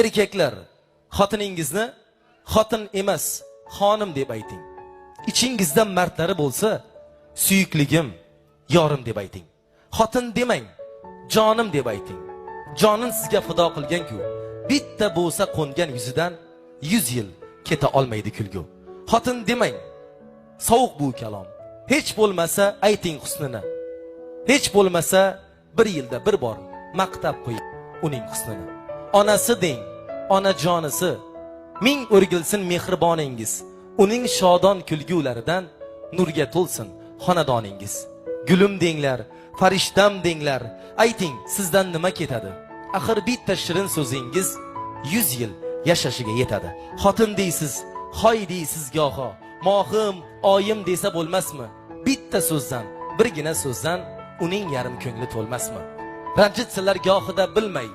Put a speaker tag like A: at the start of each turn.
A: erkaklar xotiningizni xotin emas xonim deb ayting. İchingizda mardlari bo'lsa suyukligim yorim deb ayting. Xotin demang jonim deb ayting. Jonin sizga fido qilgan-ku. Bitta bo'lsa qo'ngan yuzidan yuz yil keta olmaydi kulgu. Xotin demang sovuq bu kalom. Hech bo'lmasa ayting husnini. Hech bo'lmasa bir yilda bir bor maqtab qo'ying uning husnini onasi deng onajonisi ming o'rgilsin mehriboningiz. Uning shodon kulgularidan nurga to'lsin xonadoningiz gulim denglar farishtam denglar. Ayting sizdan nima ketadi? Axir bitta shirin so'zingiz yuz yil yashashiga yetadi. Xotin deysiz hoy deysiz goho. Mohim oyim desa bo'lmasmi? Bitta so'zdan birgina so'zdan uning yarim ko'ngli to'lmasmi? Ranjitsalar gohida bilmay